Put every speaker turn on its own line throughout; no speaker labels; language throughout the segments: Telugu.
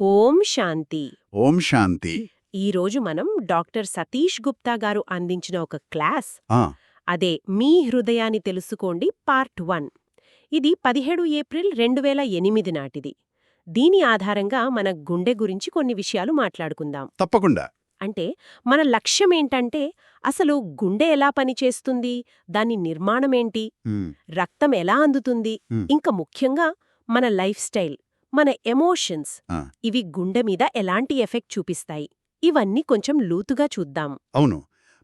ఓం శాంతి.
ఓం శాంతి.
ఈరోజు మనం డాక్టర్ సతీష్ గుప్తా గారు అందించిన ఒక క్లాస్. అదే మీ హృదయాన్ని తెలుసుకోండి పార్ట్ వన్. ఇది పదిహేడు ఏప్రిల్ రెండు వేల ఎనిమిది నాటిది. దీని ఆధారంగా మన గుండె గురించి కొన్ని విషయాలు మాట్లాడుకుందాం.
తప్పకుండా.
అంటే మన లక్ష్యమేంటంటే అసలు గుండె ఎలా పనిచేస్తుంది దాని నిర్మాణమేంటి రక్తం ఎలా అందుతుంది. ఇంకా ముఖ్యంగా మన లైఫ్ స్టైల్. మన ఎమోషన్స్. ఇవి గుండె మీద ఎలాంటి ఎఫెక్ట్ చూపిస్తాయి? ఇవన్నీ కొంచెం లూతుగా చూద్దాం.
అవును.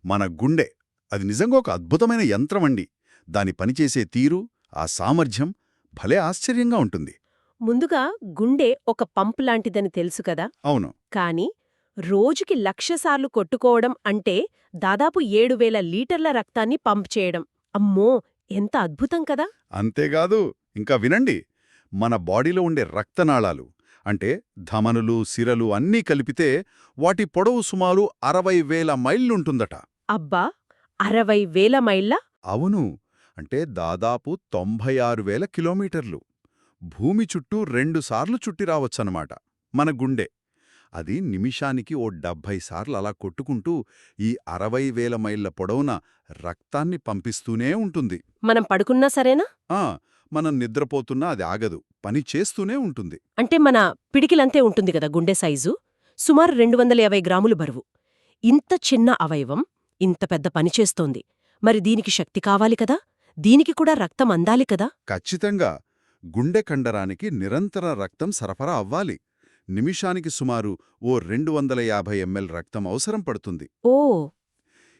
మన గుండె అది నిజంగా ఒక అద్భుతమైన యంత్రమండి దాని పనిచేసే తీరు ఆ సామర్థ్యం భలే ఆశ్చర్యంగా ఉంటుంది.
ముందుగా గుండె ఒక పంప్ లాంటిదని తెలుసు కదా?
అవును.
కాని రోజుకి లక్షసార్లు కొట్టుకోవడం అంటే దాదాపు ఏడు వేల లీటర్ల రక్తాన్ని పంప్ చేయడం. అమ్మో! ఎంత అద్భుతం కదా!
అంతేకాదు ఇంకా వినండి. మన బాడీలో ఉండే రక్తనాళాలు అంటే ధమనులు సిరలు అన్నీ కలిపితే వాటి పొడవు సుమారు అరవై వేల మైళ్ళుంటుందట
అబ్బా! అరవై వేల మైళ్ళ?
అవును. అంటే దాదాపు తొంభై ఆరు వేల కిలోమీటర్లు. భూమి చుట్టూ రెండుసార్లు చుట్టి రావచ్చనమాట మన గుండె. అది నిమిషానికి ఓ డెబ్భై సార్లు అలా కొట్టుకుంటూ ఈ అరవై వేల మైళ్ళ పొడవున రక్తాన్ని పంపిస్తూనే ఉంటుంది.
మనం పడుకున్నా సరేనా?
ఆ! మనం నిద్రపోతున్నా అది ఆగదు. పని చేస్తూనే ఉంటుంది.
అంటే మన పిడికిలంతే ఉంటుంది కదా గుండె సైజు? సుమారు రెండు వందల యాభై గ్రాములు బరువు. ఇంత చిన్న అవయవం ఇంత పెద్ద పని చేస్తోంది. మరి దీనికి శక్తి కావాలి కదా? దీనికి కూడా రక్తం అందాలి కదా?
ఖచ్చితంగా. గుండె కండరానికి నిరంతర రక్తం సరఫరా అవ్వాలి. నిమిషానికి సుమారు ఓ రెండు వందల యాభై ఎంఎల్ రక్తం అవసరం పడుతుంది.
ఓ!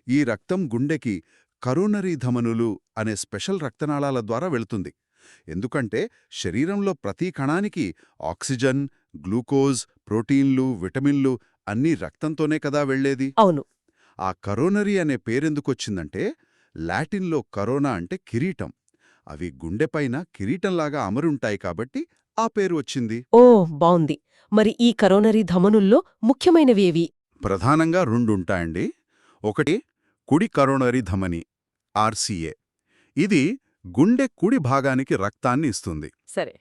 ఈ రక్తం గుండెకి కరోనరీ ధమనులు అనే స్పెషల్ రక్తనాళాల ద్వారా వెళుతుంది. ఎందుకంటే శరీరంలో ప్రతి కణానికి ఆక్సిజన్ గ్లూకోజ్ ప్రోటీన్లు విటమిన్లు అన్నీ రక్తంతోనే కదా వెళ్ళేది
అవును.
ఆ కరోనరీ అనే పేరెందుకొచ్చిందంటే లాటిన్లో కరోనా అంటే కిరీటం. అవి గుండెపైన కిరీటంలాగా అమరుంటాయి కాబట్టి ఆ పేరు వచ్చింది.
ఓ బావుంది. మరి ఈ కరోనరీ ధమనుల్లో ముఖ్యమైనవేవి
ప్రధానంగా రెండుంటాయండి. ఒకటి కుడి కరోనరీ ధమని ఆర్సీఏ. ఇది గుండె కుడి భాగానికి రక్తాన్ని ఇస్తుంది.
సరే.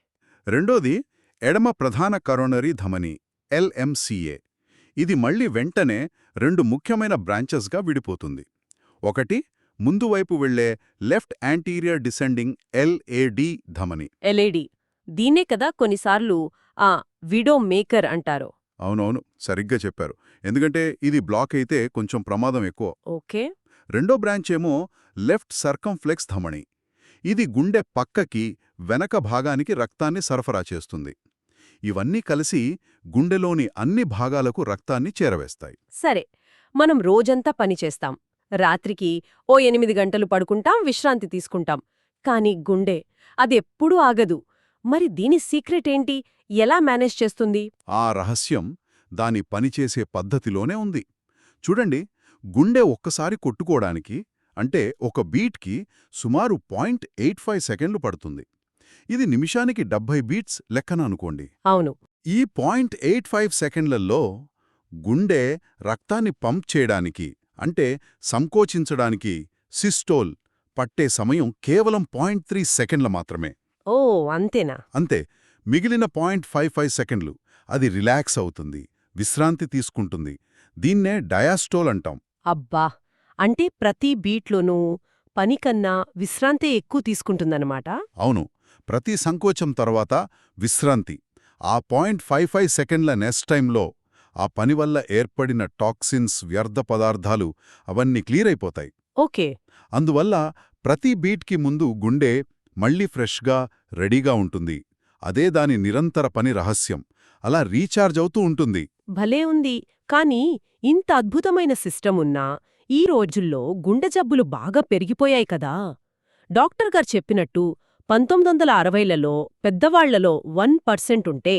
రెండోది ఎడమ ప్రధాన కరోనరీ ధమని ఎల్ఎంసీఏ ఇది మళ్ళీ వెంటనే రెండు ముఖ్యమైన బ్రాంచెస్గా విడిపోతుంది. ఒకటి ముందువైపు వెళ్ళే లెఫ్ట్ యాంటీరియర్ డిసెండింగ్ ఎల్ఏడి ధమని.
ఎల్ఏడి దీన్నే కదా కొన్నిసార్లు ఆ విడో మేకర్ అంటారు.
అవునవును సరిగ్గా చెప్పారు. ఎందుకంటే ఇది బ్లాక్ అయితే కొంచెం ప్రమాదం ఎక్కువ.
ఓకే.
రెండో బ్రాంచ్ ఏమో లెఫ్ట్ సర్కంఫ్లెక్స్ ధమని. ఇది గుండె పక్కకి వెనక భాగానికి రక్తాన్ని సరఫరా చేస్తుంది. ఇవన్నీ కలిసి గుండెలోని అన్ని భాగాలకు రక్తాన్ని చేరవేస్తాయి.
సరే మనం రోజంతా పనిచేస్తాం రాత్రికి ఓ ఎనిమిది గంటలు పడుకుంటాం విశ్రాంతి తీసుకుంటాం. కాని గుండె అదెప్పుడూ ఆగదు. మరి దీని సీక్రెట్ ఏంటి? ఎలా మేనేజ్ చేస్తుంది?
ఆ రహస్యం దాని పనిచేసే పద్ధతిలోనే ఉంది. చూడండి గుండె ఒక్కసారి కొట్టుకోవడానికి అంటే ఒక బీట్కి సుమారు పాయింట్ ఎయిట్ ఫైవ్ సెకండ్లు పడుతుంది. ఇది నిమిషానికి డెబ్భై బీట్స్ లెక్కన అనుకోండి.
అవును.
ఈ పాయింట్ ఎయిట్ ఫైవ్ సెకండ్లలో గుండె రక్తాన్ని పంప్ చేయడానికి అంటే సంకోచించడానికి సిస్టోల్ పట్టే సమయం కేవలం పాయింట్ త్రీ సెకండ్ల మాత్రమే.
ఓ అంతేనా?
అంతే. మిగిలిన పాయింట్ ఫైవ్ ఫైవ్ సెకండ్లు అది రిలాక్స్ అవుతుంది విశ్రాంతి తీసుకుంటుంది. దీన్నే డయాస్టోల్ అంటాం.
అబ్బా! అంటే ప్రతి బీట్లోనూ పనికన్నా విశ్రాంతే ఎక్కువ తీసుకుంటుందన్నమాట.
అవును. ప్రతి సంకోచం తర్వాత విశ్రాంతి. ఆ పాయింట్ ఫైవ్ ఫైవ్ సెకండ్ల నెక్స్ట్ టైంలో ఆ పని వల్ల ఏర్పడిన టాక్సిన్స్ వ్యర్థ పదార్థాలు అవన్నీ క్లియర్ అయిపోతాయి.
ఓకే.
అందువల్ల ప్రతి బీట్కి ముందు గుండె మళ్ళీ ఫ్రెష్గా రెడీగా ఉంటుంది. అదే దాని నిరంతర పని రహస్యం. అలా రీఛార్జ్ అవుతూ ఉంటుంది.
భలే ఉంది. కానీ ఇంత అద్భుతమైన సిస్టమ్ ఉన్నా ఈ రోజుల్లో గుండె జబ్బులు బాగా పెరిగిపోయాయి కదా. డాక్టర్ గారు చెప్పినట్టు పంతొమ్మిది వందల అరవైలలో పెద్దవాళ్ళలో వన్ పర్సెంట్ ఉంటే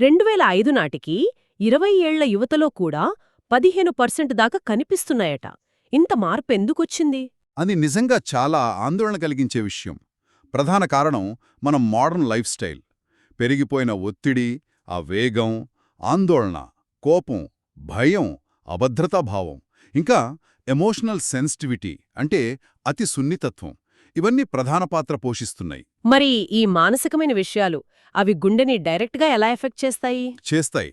రెండువేల ఐదు నాటికి ఇరవై ఏళ్ళ యువతలో కూడా పదిహేను పర్సెంట్ దాకా కనిపిస్తున్నాయట. ఇంత మార్పు ఎందుకొచ్చింది?
అది నిజంగా చాలా ఆందోళన కలిగించే విషయం. ప్రధాన కారణం మన మోడర్న్ లైఫ్ స్టైల్. పెరిగిపోయిన ఒత్తిడి ఆ వేగం ఆందోళన కోపం భయం అభద్రతాభావం ఇంకా ఎమోషనల్ సెన్సిటివిటీ అంటే అతి సున్నితత్వం. ఇవన్నీ ప్రధాన పాత్ర పోషిస్తున్నాయి.
మరి ఈ మానసికమైన విషయాలు అవి గుండెని డైరెక్ట్గా ఎలా ఎఫెక్ట్ చేస్తాయి?
చేస్తాయి.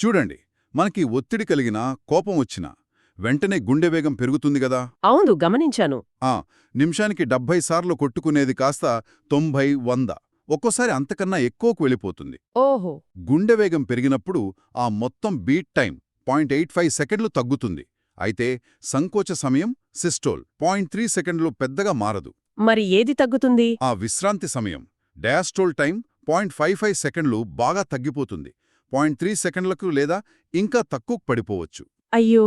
చూడండి మనకి ఒత్తిడి కలిగినా కోపం వచ్చినా వెంటనే గుండె వేగం పెరుగుతుంది గదా
అవును గమనించాను.
ఆ నిమిషానికి డెబ్భై సార్లు కొట్టుకునేది కాస్త తొంభై వంద. ఒక్కోసారి అంతకన్నా ఎక్కువకు వెళ్ళిపోతుంది.
ఓహో!
గుండె వేగం పెరిగినప్పుడు ఆ మొత్తం beat time point eight five సెకండ్లు తగ్గుతుంది. అయితే సంకోచ సమయం సిస్టోల్ పాయింట్ త్రీ సెకండ్లు పెద్దగా మారదు.
మరి ఏది తగ్గుతుంది?
ఆ విశ్రాంతి సమయం diastole time point five five సెకండ్లు బాగా తగ్గిపోతుంది. పాయింట్ త్రీ సెకండ్లకు లేదా ఇంకా తక్కువ పడిపోవచ్చు.
అయ్యో!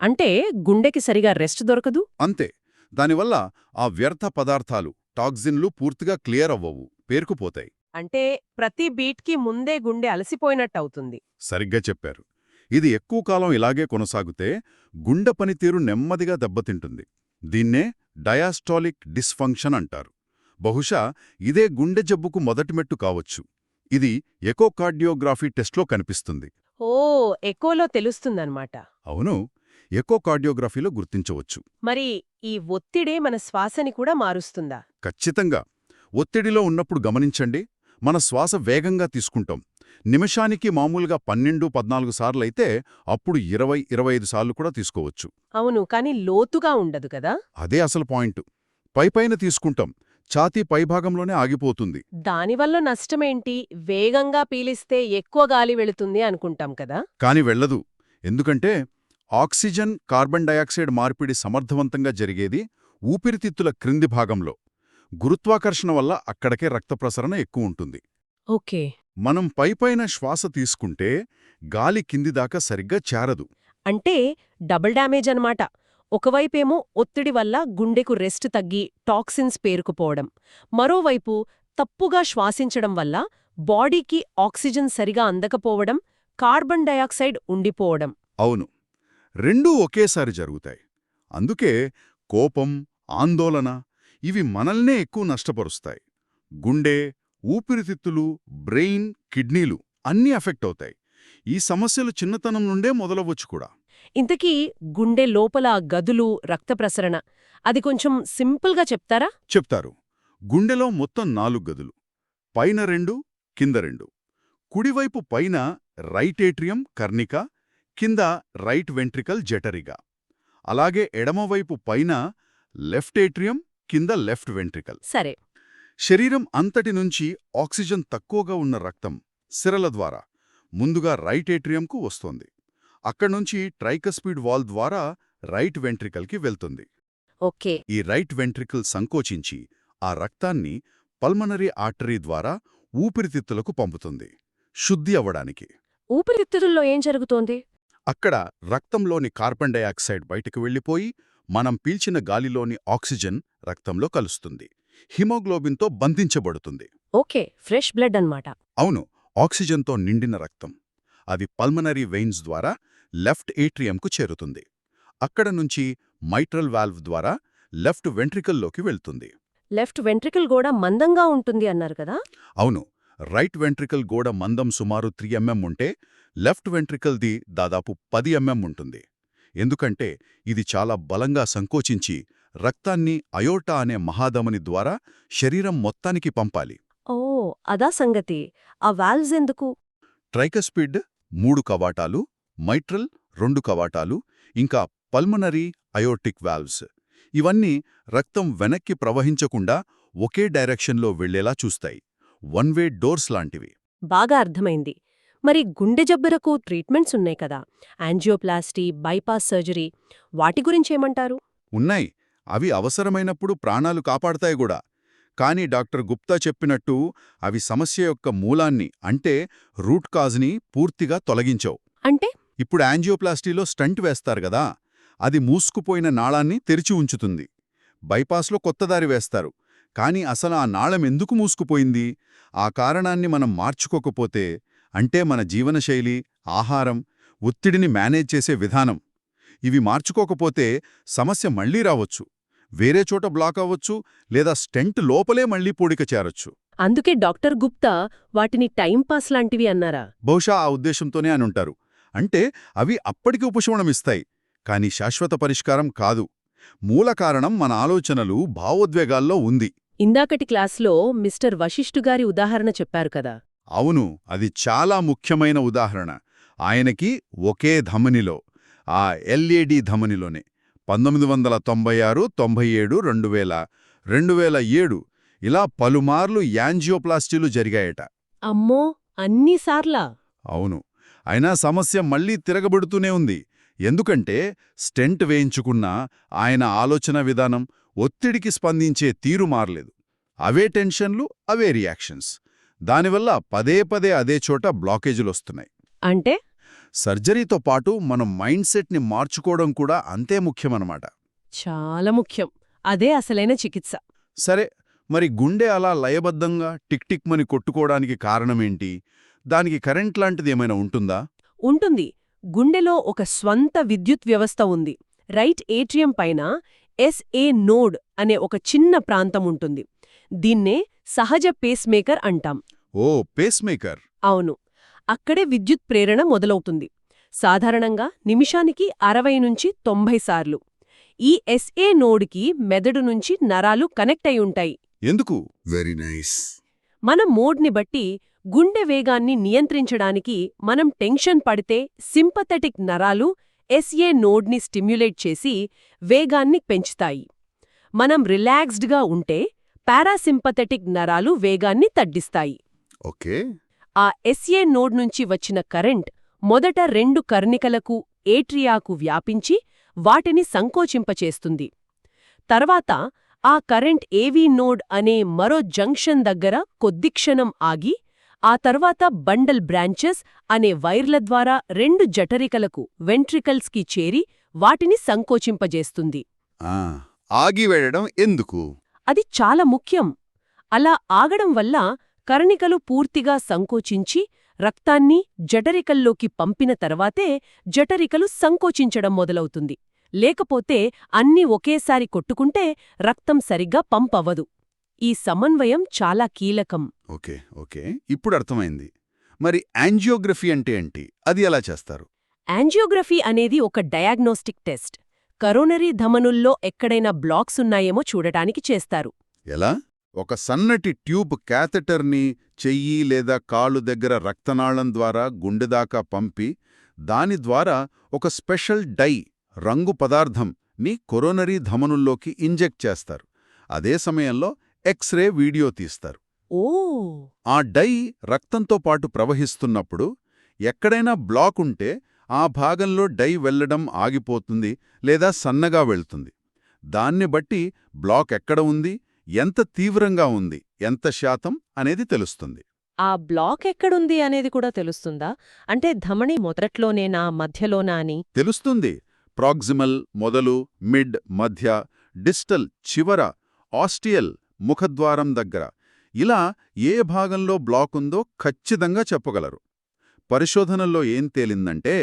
అంటే గుండెకి సరిగా రెస్ట్ దొరకదు?
అంతే. దానివల్ల ఆ వ్యర్థ పదార్థాలు టాక్సిన్లు పూర్తిగా క్లియర్ అవ్వవు పేరుకుపోతాయి.
అంటే ప్రతి బీట్కి ముందే గుండె అలసిపోయినట్టవుతుంది.
సరిగ్గా చెప్పారు. ఇది ఎక్కువ కాలం ఇలాగే కొనసాగితే గుండె పనితీరు నెమ్మదిగా దెబ్బతింటుంది. దీన్నే డయాస్టాలిక్ డిస్ఫంక్షన్ అంటారు. బహుశా ఇదే గుండె జబ్బుకు మొదటి మెట్టు కావచ్చు. ఇది ఎకోకార్డియోగ్రఫీ టెస్ట్లో కనిపిస్తుంది.
ఓ ఎకోలో తెలుస్తుందన్నమాట.
అవును ఎకోకార్డియోగ్రఫీలో గుర్తించవచ్చు.
మరి ఈ ఒత్తిడే మన శ్వాసని కూడా మారుస్తుందా?
ఖచ్చితంగా. ఒత్తిడిలో ఉన్నప్పుడు గమనించండి. మన శ్వాస వేగంగా తీసుకుంటాం. నిమిషానికి మామూలుగా పన్నెండు పద్నాలుగు సార్లయితే అప్పుడు ఇరవై ఇరవై ఐదు సార్లు కూడా తీసుకోవచ్చు.
అవును కాని లోతుగా ఉండదు కదా?
అదే అసలు పాయింట్. పైపైన తీసుకుంటాం. ఛాతీ పైభాగంలోనే ఆగిపోతుంది.
దానివల్ల నష్టమేంటి? వేగంగా పీలిస్తే ఎక్కువ గాలి వెళుతుంది అనుకుంటాం కదా?
కాని వెళ్ళదు. ఎందుకంటే ఆక్సిజన్ కార్బన్ డయాక్సైడ్ మార్పిడి సమర్థవంతంగా జరిగేది ఊపిరితిత్తుల క్రింది భాగంలో. గురుత్వాకర్షణ వల్ల అక్కడికే రక్త ప్రసరణ ఎక్కువ ఉంటుంది.
ఓకే.
మనం పైపైన శ్వాస తీసుకుంటే గాలి కింది దాకా సరిగ్గా చేరదు.
అంటే డబుల్ డ్యామేజ్ అన్నమాట. ఒకవైపేమో ఒత్తిడి వల్ల గుండెకు రెస్ట్ తగ్గి టాక్సిన్స్ పేరుకుపోవడం. మరోవైపు తప్పుగా శ్వాసించడం వల్ల బాడీకి ఆక్సిజన్ సరిగా అందకపోవడం కార్బన్ డయాక్సైడ్ ఉండిపోవడం.
అవును. రెండూ ఒకేసారి జరుగుతాయి. అందుకే కోపం ఆందోళన ఇవి మనల్నే ఎక్కువ నష్టపరుస్తాయి. గుండె ఊపిరితిత్తులు బ్రెయిన్ కిడ్నీలు అన్నీ ఎఫెక్ట్ అవుతాయి. ఈ సమస్యలు చిన్నతనం నుండే మొదలవచ్చు కూడా.
ఇంతకీ గుండె లోపల గదులు రక్త ప్రసరణ అది కొంచెం సింపుల్గా చెప్తారా?
చెప్తారు. గుండెలో మొత్తం నాలుగు గదులు పైన రెండు కింద రెండు. కుడివైపు పైన రైట్ ఏట్రియం కర్ణిక కింద రైట్ వెంట్రికల్ జెటరిగా అలాగే ఎడమవైపు పైన లెఫ్ట్ ఏట్రియం కింద లెఫ్ట్ వెంట్రికల్.
సరే.
శరీరం అంతటి నుంచి ఆక్సిజన్ తక్కువగా ఉన్న రక్తం సిరల ద్వారా ముందుగా రైట్ ఏట్రియంకు వస్తోంది. అక్కడ్నుంచి ట్రైకస్పీడ్ వాల్ ద్వారా రైట్ వెంట్రికల్కి వెళ్తుంది.
ఓకే.
ఈ రైట్ వెంట్రికల్ సంకోచించి ఆ రక్తాన్ని పల్మనరీ ఆర్టరీ ద్వారా ఊపిరితిత్తులకు పంపుతుంది. శుద్ధి అవ్వడానికి.
ఊపిరితిత్తుల్లో ఏం జరుగుతోంది?
అక్కడ రక్తంలోని కార్బన్ డయాక్సైడ్ బయటకు వెళ్ళిపోయి మనం పీల్చిన గాలిలోని ఆక్సిజన్ రక్తంలో కలుస్తుంది. హిమోగ్లోబిన్తో బంధించబడుతుంది.
ఓకే ఫ్రెష్ బ్లడ్ అన్నమాట.
అవును ఆక్సిజన్తో నిండిన రక్తం. అది పల్మనరీ వెయిన్స్ ద్వారా లెఫ్ట్ ఏట్రియంకు చేరుతుంది. అక్కడ నుంచి మైట్రల్ వాల్వ్ ద్వారా లెఫ్ట్ వెంట్రికల్లోకి వెళ్తుంది.
లెఫ్ట్ వెంట్రికల్ కూడా మందంగా ఉంటుంది అన్నారు కదా?
అవును రైట్ వెంట్రికల్ గోడ మందం సుమారు త్రీ ఎంఎం ఉంటే లెఫ్ట్ వెంట్రికల్ది దాదాపు పది ఎంఎం ఉంటుంది. ఎందుకంటే ఇది చాలా బలంగా సంకోచించి రక్తాన్ని అయోటా అనే మహాధమని ద్వారా శరీరం మొత్తానికి పంపాలి.
ఓ అదా సంగతి. ఆ వాల్వ్స్ ఎందుకు?
ట్రైకస్పిడ్ మూడు కవాటాలు మైట్రల్ రెండు కవాటాలు ఇంకా పల్మనరీ అయోటిక్ వాల్వ్స్. ఇవన్నీ రక్తం వెనక్కి ప్రవహించకుండా ఒకే డైరెక్షన్లో వెళ్ళేలా చూస్తాయి. వన్ వే డోర్స్ లాంటివి.
బాగా అర్థమైంది. మరి గుండె జబ్బులకు ట్రీట్మెంట్స్ ఉన్నాయి కదా. యాంజియోప్లాస్టీ బైపాస్ సర్జరీ వాటి గురించేమంటారు
ఉన్నాయి. అవి అవసరమైనప్పుడు ప్రాణాలు కాపాడతాయి కూడా. కానీ డాక్టర్ గుప్తా చెప్పినట్టు అవి సమస్య యొక్క మూలాన్ని అంటే రూట్ కాజ్ని పూర్తిగా తొలగించవు.
అంటే?
ఇప్పుడు యాంజియోప్లాస్టీలో స్టంట్ వేస్తారు గదా అది మూసుకుపోయిన నాళాన్ని తెరిచి ఉంచుతుంది. బైపాస్లో కొత్త దారి వేస్తారు. కానీ అసలు ఆ నాళం ఎందుకు మూసుకుపోయింది? ఆ కారణాన్ని మనం మార్చుకోకపోతే అంటే మన జీవనశైలి ఆహారం ఒత్తిడిని మేనేజ్ చేసే విధానం. ఇవి మార్చుకోకపోతే సమస్య మళ్ళీ రావచ్చు. వేరే చోట బ్లాక్ అవ్వచ్చు లేదా స్టెంట్ లోపలే మళ్ళీ పూడిక చేరొచ్చు.
అందుకే డాక్టర్ గుప్తా వాటిని టైంపాస్ లాంటివి అన్నారా?
బహుశా ఆ ఉద్దేశంతోనే అనుంటారు అంటే అవి అప్పటికి ఉపశమనమిస్తాయి. కానీ శాశ్వత పరిష్కారం కాదు. మూల కారణం మన ఆలోచనలు భావోద్వేగాల్లో ఉంది.
ఇందాకటి క్లాస్లో మిస్టర్ వశిష్ఠు గారి ఉదాహరణ చెప్పారు కదా.
అవును అది చాలా ముఖ్యమైన ఉదాహరణ. ఆయనకి ఒకే ధమనిలో ఆ ఎల్ఏడి ధమనిలోనే. పంతొమ్మిది వందల తొంభై ఆరు తొంభై ఏడు రెండు వేల రెండు వేల ఏడు ఇలా పలుమార్లు యాంజియోప్లాస్టీలు జరిగాయట.
అమ్మో! అన్నిసార్లా
అవును. అయినా సమస్య మళ్ళీ తిరగబడుతూనే ఉంది. ఎందుకంటే స్టెంట్ వేయించుకున్నా ఆయన ఆలోచన విధానం ఒత్తిడికి స్పందించే తీరు మారలేదు. అవే టెన్షన్లు అవే రియాక్షన్స్. దానివల్ల పదే పదే అదే చోట బ్లాకేజీలొస్తున్నాయి.
అంటే?
సర్జరీతో పాటు మనం మైండ్ సెట్ని మార్చుకోవడం కూడా అంతే ముఖ్యమన్నమాట.
చాలా ముఖ్యం. అదే అసలైన చికిత్స.
సరే మరి గుండె అలా లయబద్ధంగా టిక్ టిక్ మని కొట్టుకోవడానికి కారణమేంటి? దానికి కరెంట్ లాంటిది ఏమైనా ఉంటుందా?
ఉంటుంది. గుండెలో ఒక స్వంత విద్యుత్ వ్యవస్థ ఉంది. రైట్ ఏట్రియం పైన ఎస్ఏ నోడ్ అనే ఒక చిన్న ప్రాంతం ఉంటుంది. దీన్నే సహజ పేస్మేకర్ అంటాం.
ఓ పేస్మేకర్.
అవును. అక్కడే విద్యుత్ ప్రేరణ మొదలవుతుంది. సాధారణంగా నిమిషానికి అరవై నుంచి తొంభై సార్లు. ఈ ఎస్ఏ నోడ్కి మెదడు నుంచి నరాలు కనెక్ట్ అయి ఉంటాయి.
ఎందుకు? వెరీ నైస్
మన మోడ్ని బట్టి గుండె వేగాన్ని నియంత్రించడానికి మనం టెన్షన్ పడితే సింపథెటిక్ నరాలు ఎస్ఏ నోడ్ని స్టిమ్యులేట్ చేసి వేగాన్ని పెంచుతాయి. మనం రిలాక్స్డ్గా ఉంటే పారాసింపథెటిక్ నరాలు వేగాన్ని తగ్గిస్తాయి.
ఓకే
ఆ ఎస్ఏ నోడ్ నుంచి వచ్చిన కరెంట్ మొదట రెండు కర్ణికలకు ఏట్రియాకు వ్యాపించి వాటిని సంకోచింపచేస్తుంది. తర్వాత ఆ కరెంట్ ఏవీ నోడ్ అనే మరో జంక్షన్ దగ్గర కొద్దిక్షణం ఆగి ఆ తర్వాత బండల్ బ్రాంచెస్ అనే వైర్ల ద్వారా రెండు జఠరికలకు వెంట్రికల్స్కి చేరి వాటిని సంకోచింపజేస్తుంది.
ఆ, ఆగి వెళ్ళడం ఎందుకు?
అది చాలా ముఖ్యం. అలా ఆగడం వల్ల కర్ణికలు పూర్తిగా సంకోచించి రక్తాన్ని జఠరికల్లోకి పంపిన తర్వాతే జఠరికలు సంకోచించడం మొదలవుతుంది. లేకపోతే అన్నీ ఒకేసారి కొట్టుకుంటే రక్తం సరిగ్గా పంపవ్వదు. ఈ సమన్వయం చాలా కీలకం.
Okay okay. ఇప్పుడు అర్థమైంది. మరి యాంజియోగ్రఫీ అంటే ఏంటి? అది ఎలా చేస్తారు?
యాంజియోగ్రఫీ అనేది ఒక డయాగ్నోస్టిక్ టెస్ట్. కరోనరీ ధమనుల్లో ఎక్కడైనా బ్లాక్స్ ఉన్నాయేమో చూడటానికి చేస్తారు.
ఎలా? ఒక సన్నటి ట్యూబ్ క్యాథెటర్ని చెయ్యి లేదా కాళ్ళు దగ్గర రక్తనాళం ద్వారా గుండెదాకా పంపి దాని ద్వారా ఒక స్పెషల్ డై రంగు పదార్థం ని కొరోనరీ ధమనుల్లోకి ఇంజెక్ట్ చేస్తారు. అదే సమయంలో ఎక్స్రే వీడియో తీస్తారు.
ఓ!
ఆ డై రక్తంతో పాటు ప్రవహిస్తున్నప్పుడు ఎక్కడైనా బ్లాక్ ఉంటే ఆ భాగంలో డై వెళ్ళడం ఆగిపోతుంది లేదా సన్నగా వెళ్తుంది. దాన్ని బట్టి బ్లాక్ ఎక్కడ ఉంది? ఎంత తీవ్రంగా ఉంది ఎంత శాతం అనేది తెలుస్తుంది.
ఆ బ్లాక్ ఎక్కడుంది అనేది కూడా తెలుస్తుందా? అంటే ధమని మొదట్లోనేనా మధ్యలోనా అని?
తెలుస్తుంది. ప్రాక్సిమల్ మొదలు మిడ్ మధ్య డిస్టల్ చివర ఆస్టియల్ ముఖద్వారం దగ్గర. ఇలా ఏ భాగంలో బ్లాక్ ఉందో ఖచ్చితంగా చెప్పగలరు. పరిశోధనల్లో ఏం తేలిందంటే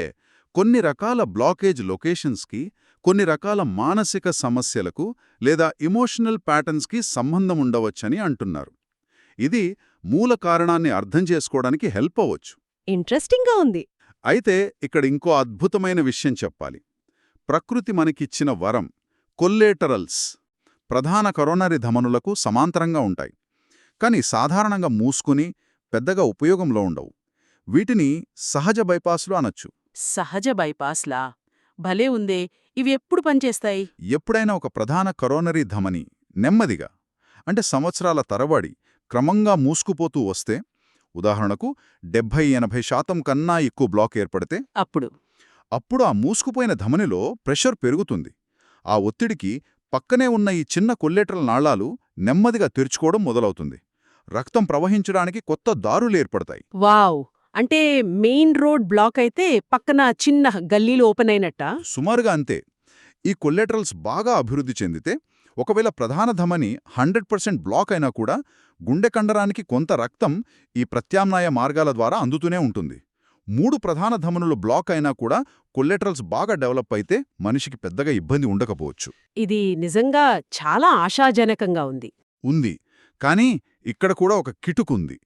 కొన్ని రకాల బ్లాకేజ్ లొకేషన్స్కి కొన్ని రకాల మానసిక సమస్యలకు లేదా ఇమోషనల్ ప్యాటర్న్స్కి సంబంధం ఉండవచ్చని అంటున్నారు. ఇది మూల కారణాన్ని అర్థం చేసుకోవడానికి హెల్ప్ అవ్వచ్చు.
ఇంట్రెస్టింగ్గా ఉంది.
అయితే ఇక్కడ ఇంకో అద్భుతమైన విషయం చెప్పాలి. ప్రకృతి మనకిచ్చిన వరం కొల్లేటరల్స్ ప్రధాన కరోనరీ ధమనులకు సమాంతరంగా ఉంటాయి. కానీ సాధారణంగా మూసుకుని పెద్దగా ఉపయోగంలో ఉండవు. వీటిని సహజ బైపాస్లు అనొచ్చు.
సహజ బైపాస్లా భలే ఉందే! ఇవి ఎప్పుడు పనిచేస్తాయి?
ఎప్పుడైనా ఒక ప్రధాన కరోనరీ ధమని నెమ్మదిగా అంటే సంవత్సరాల తరబడి క్రమంగా మూసుకుపోతూ వస్తే ఉదాహరణకు డెబ్భై ఎనభై శాతం కన్నా ఎక్కువ బ్లాక్ ఏర్పడితే
అప్పుడు.
అప్పుడు ఆ మూసుకుపోయిన ధమనిలో ప్రెషర్ పెరుగుతుంది. ఆ ఒత్తిడికి పక్కనే ఉన్న ఈ చిన్న కొల్లేటరల్ నాళాలు నెమ్మదిగా తెరుచుకోవడం మొదలవుతుంది. రక్తం ప్రవహించడానికి కొత్త దారులు ఏర్పడతాయి.
వావ్! అంటే మెయిన్ రోడ్ బ్లాక్ అయితే పక్కన చిన్న గల్లీలు ఓపెన్ అయినట్ట?
సుమారుగా అంతే. ఈ కొల్లెటరల్స్ బాగా అభివృద్ధి చెందితే ఒకవేళ ప్రధాన ధమని హండ్రెడ్ పర్సెంట్ బ్లాక్ అయినా కూడా గుండె కండరానికి కొంత రక్తం ఈ ప్రత్యామ్నాయ మార్గాల ద్వారా అందుతూనే ఉంటుంది. మూడు ప్రధాన ధమనులు బ్లాక్ అయినా కూడా కొల్లెటరల్స్ బాగా డెవలప్ అయితే మనిషికి పెద్దగా ఇబ్బంది ఉండకపోవచ్చు.
ఇది నిజంగా చాలా ఆశాజనకంగా ఉంది.
ఉంది. కానీ ఇక్కడ కూడా ఒక కిటుకుంది.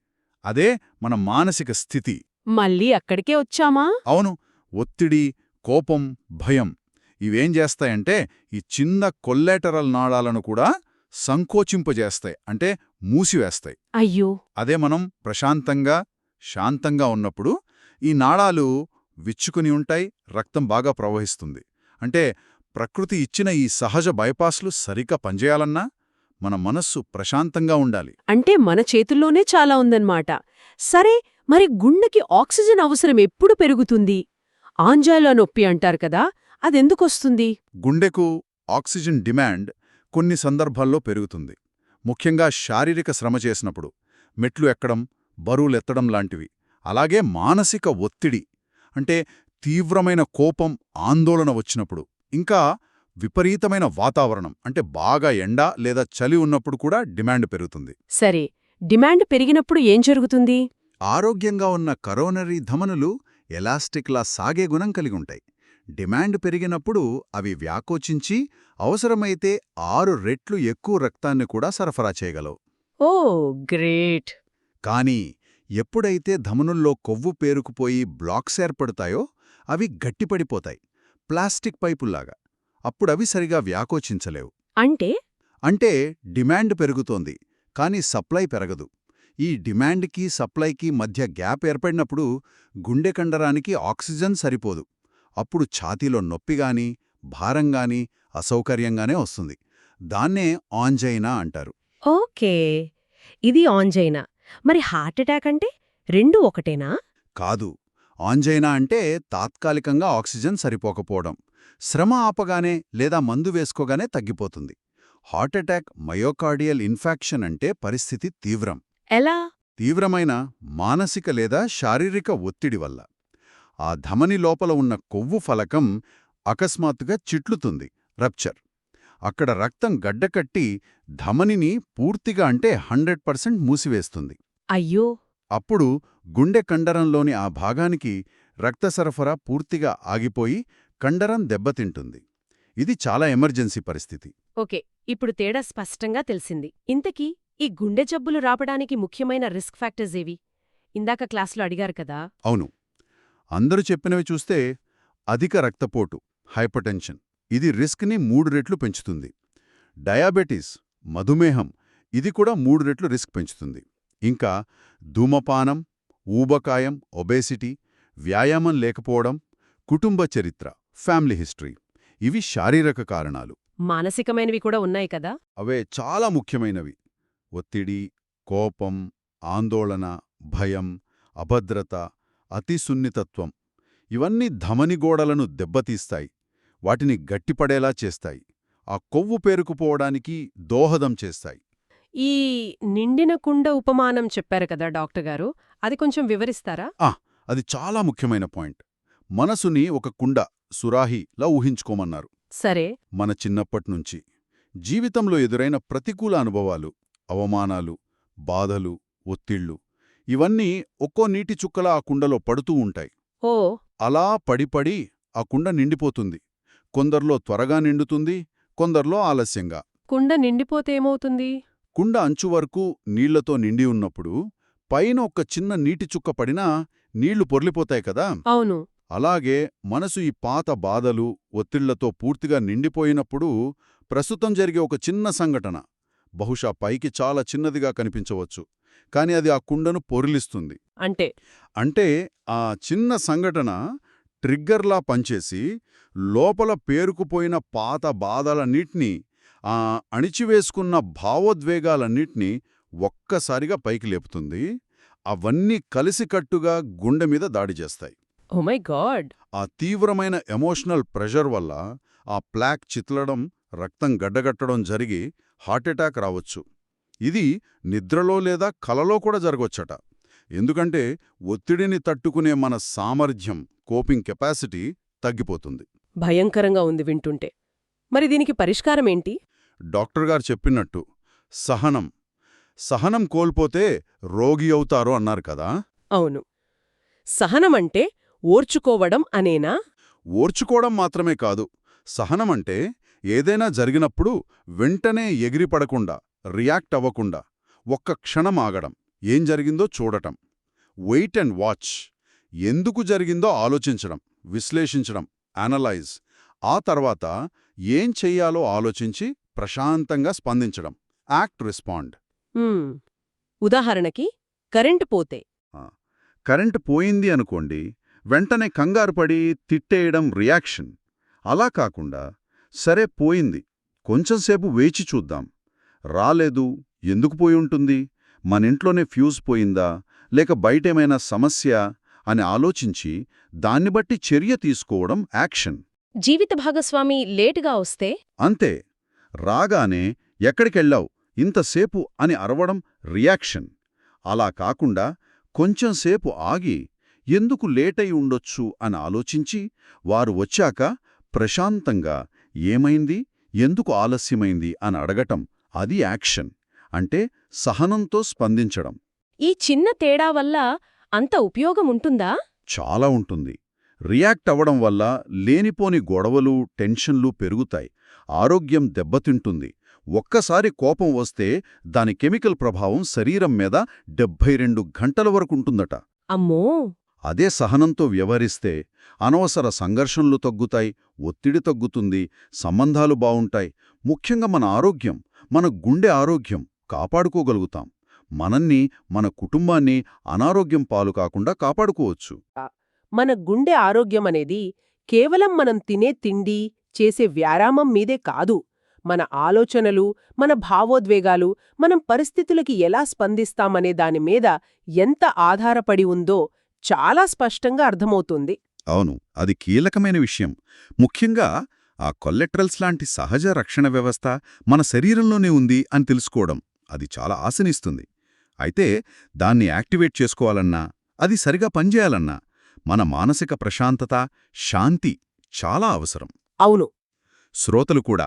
అదే మన మానసిక స్థితి.
మళ్ళీ అక్కడికే వచ్చామా?
అవును ఒత్తిడి కోపం భయం ఇవేం చేస్తాయంటే ఈ చిన్న కొల్లేటరల్ నాళాలను కూడా సంకోచింపజేస్తాయి అంటే మూసివేస్తాయి.
అయ్యో!
అదే మనం ప్రశాంతంగా శాంతంగా ఉన్నప్పుడు ఈ నాళాలు విచ్చుకుని ఉంటాయి రక్తం బాగా ప్రవహిస్తుంది. అంటే ప్రకృతి ఇచ్చిన ఈ సహజ బైపాస్లు సరిగ్గా పనిచేయాలన్నా మన మనస్సు ప్రశాంతంగా ఉండాలి.
అంటే మన చేతుల్లోనే చాలా ఉందన్నమాట. సరే మరి గుండెకి ఆక్సిజన్ అవసరం ఎప్పుడు పెరుగుతుంది? ఆంజాలో నొప్పి అంటారు కదా అదెందుకొస్తుంది?
గుండెకు ఆక్సిజన్ డిమాండ్ కొన్ని సందర్భాల్లో పెరుగుతుంది. ముఖ్యంగా శారీరక శ్రమ చేసినప్పుడు. మెట్లు ఎక్కడం బరువులెత్తడం లాంటివి. అలాగే మానసిక ఒత్తిడి. అంటే తీవ్రమైన కోపం ఆందోళన వచ్చినప్పుడు. ఇంకా విపరీతమైన వాతావరణం. అంటే బాగా ఎండ లేదా చలి ఉన్నప్పుడు కూడా డిమాండ్ పెరుగుతుంది.
సరే డిమాండ్ పెరిగినప్పుడు ఏం జరుగుతుంది?
ఆరోగ్యంగా ఉన్న కరోనరీ ధమనులు ఎలాస్టిక్లా సాగే గుణం కలిగి ఉంటాయి. డిమాండ్ పెరిగినప్పుడు అవి వ్యాకోచించి అవసరమైతే ఆరు రెట్లు ఎక్కువ రక్తాన్ని కూడా సరఫరా చేయగలవు.
Oh great!
కానీ ఎప్పుడైతే ధమనుల్లో కొవ్వు పేరుకుపోయి బ్లాక్స్ ఏర్పడతాయో అవి గట్టిపడిపోతాయి. ప్లాస్టిక్ పైపుల్లాగా. అప్పుడవి సరిగా వ్యాకోచించలేవు.
అంటే?
అంటే డిమాండ్ పెరుగుతోంది కానీ సప్లై పెరగదు. ఈ డిమాండ్కి సప్లైకి మధ్య గ్యాప్ ఏర్పడినప్పుడు గుండె కండరానికి ఆక్సిజన్ సరిపోదు. అప్పుడు ఛాతీలో నొప్పిగాని భారంగాని అసౌకర్యంగానే వస్తుంది. దాన్నే ఆంజైనా అంటారు.
ఓకే. ఇది ఆంజైనా. మరి హార్ట్ అటాక్ అంటే రెండు ఒకటేనా?
కాదు. ఆంజైనా అంటే తాత్కాలికంగా ఆక్సిజన్ సరిపోకపోవడం. శ్రమ ఆపగానే లేదా మందు వేసుకోగానే తగ్గిపోతుంది. హార్ట్ అటాక్ మయోకార్డియల్ ఇన్ఫాక్షన్ అంటే పరిస్థితి తీవ్రం.
ఎలా?
తీవ్రమైన మానసిక లేదా శారీరక ఒత్తిడి వల్ల. ఆ ధమని లోపల ఉన్న కొవ్వు ఫలకం అకస్మాత్తుగా చిట్లుతుంది రప్చర్. అక్కడ రక్తం గడ్డకట్టి ధమనిని పూర్తిగా అంటే హండ్రెడ్ పర్సెంట్ మూసివేస్తుంది.
అయ్యో!
అప్పుడు గుండె కండరంలోని ఆ భాగానికి రక్త సరఫరా పూర్తిగా ఆగిపోయి కండరం దెబ్బతింటుంది. ఇది చాలా ఎమర్జెన్సీ పరిస్థితి.
ఓకే ఇప్పుడు తేడా స్పష్టంగా తెలిసింది. ఇంతకీ ఈ గుండె జబ్బులు రావడానికి ముఖ్యమైన రిస్క్ ఫ్యాక్టర్స్ ఏవి? ఇందాక క్లాసులో అడిగారు కదా.
అవును. అందరూ చెప్పినవి చూస్తే అధిక రక్తపోటు హైపర్టెన్షన్. ఇది రిస్క్ని మూడు రెట్లు పెంచుతుంది. డయాబెటీస్ మధుమేహం ఇది కూడా మూడు రెట్లు రిస్క్ పెంచుతుంది. ఇంకా ధూమపానం ఊబకాయం ఒబేసిటీ వ్యాయామం లేకపోవడం కుటుంబ చరిత్ర. Family history. ఇవి శారీరక కారణాలు.
మానసికమైనవి కూడా ఉన్నాయి కదా?
అవే చాలా ముఖ్యమైనవి. ఒత్తిడి కోపం ఆందోళన భయం అభద్రత అతి సున్నితత్వం ఇవన్నీ ధమనిగోడలను దెబ్బతీస్తాయి. వాటిని గట్టిపడేలా చేస్తాయి. ఆ కొవ్వు పేరుకుపోవడానికి దోహదం చేస్తాయి.
ఈ నిండిన కుండ ఉపమానం చెప్పారు కదా డాక్టర్ గారు? అది కొంచెం వివరిస్తారా?
అది చాలా ముఖ్యమైన పాయింట్. మనసుని ఒక కుండ సురాహిలా ఊహించుకోమన్నారు.
సరే.
మన చిన్నప్పట్నుంచి జీవితంలో ఎదురైన ప్రతికూల అనుభవాలు అవమానాలు బాధలు ఒత్తిళ్ళు ఇవన్నీ ఒక్కో నీటి చుక్కలా ఆ కుండలో పడుతూ ఉంటాయి.
ఓ.
అలా పడిపడి ఆ కుండ నిండిపోతుంది. కొందర్లో త్వరగా నిండుతుంది కొందర్లో ఆలస్యంగా.
కుండ నిండిపోతే ఏమవుతుంది?
కుండ అంచు వరకు నీళ్ళతో నిండి ఉన్నప్పుడు పైన ఒక చిన్న నీటి చుక్క పడినా నీళ్ళు పొర్లిపోతాయి కదా?
అవును.
అలాగే మనసు ఈ పాత బాధలు ఒత్తిళ్ళతో పూర్తిగా నిండిపోయినప్పుడు ప్రస్తుతం జరిగే ఒక చిన్న సంఘటన. బహుశా పైకి చాలా చిన్నదిగా కనిపించవచ్చు. కాని అది ఆ కుండను పొరిలిస్తుంది.
అంటే?
అంటే ఆ చిన్న సంఘటన ట్రిగ్గర్లా పనిచేసి లోపల పేరుకుపోయిన పాత బాధలన్నిటినీ ఆ అణిచివేసుకున్న భావోద్వేగాలన్నిటినీ ఒక్కసారిగా పైకి లేపుతుంది. అవన్నీ కలిసికట్టుగా గుండె మీద దాడి చేస్తాయి.
మై గాడ్
ఆ తీవ్రమైన ఎమోషనల్ ప్రెషర్ వల్ల ఆ ప్లాక్ చిట్లడం రక్తం గడ్డగట్టడం జరిగి హార్ట్అటాక్ రావచ్చు. ఇది నిద్రలో లేదా కలలో కూడా జరగొచ్చట. ఎందుకంటే ఒత్తిడిని తట్టుకునే మన సామర్థ్యం కోపింగ్ కెపాసిటీ తగ్గిపోతుంది.
భయంకరంగా ఉంది వింటుంటే. మరి దీనికి పరిష్కారం ఏంటి?
డాక్టర్ గారు చెప్పినట్టు సహనం. సహనం కోల్పోతే రోగి అవుతారు అన్నారు కదా?
అవును. సహనమంటే ఓర్చుకోవడం అనేనా?
ఓర్చుకోవడం మాత్రమే కాదు. సహనమంటే ఏదైనా జరిగినప్పుడు వెంటనే ఎగిరిపడకుండా రియాక్ట్ అవ్వకుండా ఒక్క క్షణం ఆగడం. ఏం జరిగిందో చూడటం. Wait and watch. ఎందుకు జరిగిందో ఆలోచించడం. విశ్లేషించడం. అనలైజ్. ఆ తర్వాత ఏం చెయ్యాలో ఆలోచించి ప్రశాంతంగా స్పందించడం. Act respond.
ఉదాహరణకి కరెంటు పోతే.
కరెంటు పోయింది అనుకోండి వెంటనే కంగారుపడి తిట్టేయడం రియాక్షన్. అలా కాకుండా సరే పోయింది కొంచెంసేపు వేచి చూద్దాం. రాలేదు ఎందుకు పోయి ఉంటుంది? మనింట్లోనే ఫ్యూజ్ పోయిందా? లేక బయటేమైనా సమస్య? అని ఆలోచించి దాన్ని బట్టి చర్య తీసుకోవడం యాక్షన్.
జీవిత భాగస్వామి లేటుగా వస్తే?
అంతే. రాగానే ఎక్కడికెళ్ళావు? ఇంతసేపు అని అరవడం రియాక్షన్. అలా కాకుండా కొంచెంసేపు ఆగి ఎందుకు లేటై ఉండొచ్చు అని ఆలోచించి వారు వచ్చాక ప్రశాంతంగా ఏమైంది? ఎందుకు ఆలస్యమైంది? అని అడగటం అది యాక్షన్ అంటే సహనంతో స్పందించడం.
ఈ చిన్న తేడా వల్ల అంత ఉపయోగం ఉంటుందా?
చాలా ఉంటుంది. రియాక్ట్ అవ్వడం వల్ల లేనిపోని గొడవలు టెన్షన్లు పెరుగుతాయి. ఆరోగ్యం దెబ్బతింటుంది. ఒక్కసారి కోపం వస్తే దాని కెమికల్ ప్రభావం శరీరం మీద రెండు గంటల వరకుంటుందట
అమ్మో!
అదే సహనంతో వ్యవహరిస్తే అనవసర సంఘర్షణలు తగ్గుతాయి ఒత్తిడి తగ్గుతుంది సంబంధాలు బావుంటాయి ముఖ్యంగా మన ఆరోగ్యం మన గుండె ఆరోగ్యం కాపాడుకోగలుగుతాం. మనల్ని మన కుటుంబాన్ని అనారోగ్యం పాలు కాకుండా కాపాడుకోవచ్చు.
మన గుండె ఆరోగ్యం అనేది కేవలం మనం తినే తిండి చేసే వ్యాయామం మీదే కాదు. మన ఆలోచనలు మన భావోద్వేగాలు మనం పరిస్థితులకి ఎలా స్పందిస్తామనే దాని మీద ఎంత ఆధారపడి ఉందో చాలా స్పష్టంగా అర్థమవుతుంది.
అవును అది కీలకమైన విషయం. ముఖ్యంగా ఆ కొల్లెట్రల్స్ లాంటి సహజ రక్షణ వ్యవస్థ మన శరీరంలోనే ఉంది అని తెలుసుకోవడం అది చాలా ఆశనిస్తుంది. అయితే దాన్ని యాక్టివేట్ చేసుకోవాలన్నా అది సరిగా పనిచేయాలన్నా మన మానసిక ప్రశాంతత శాంతి చాలా అవసరం.
అవును.
శ్రోతలు కూడా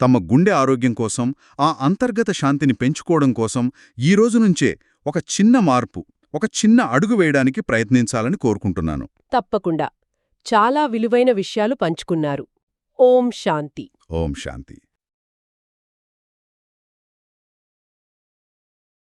తమ గుండె ఆరోగ్యం కోసం ఆ అంతర్గత శాంతిని పెంచుకోవడం కోసం ఈ రోజు నుంచే ఒక చిన్న మార్పు ఒక చిన్న అడుగు వేయడానికి ప్రయత్నించాలని కోరుకుంటున్నాను.
తప్పకుండా. చాలా విలువైన విషయాలు పంచుకున్నారు. ఓం శాంతి.
ఓం శాంతి.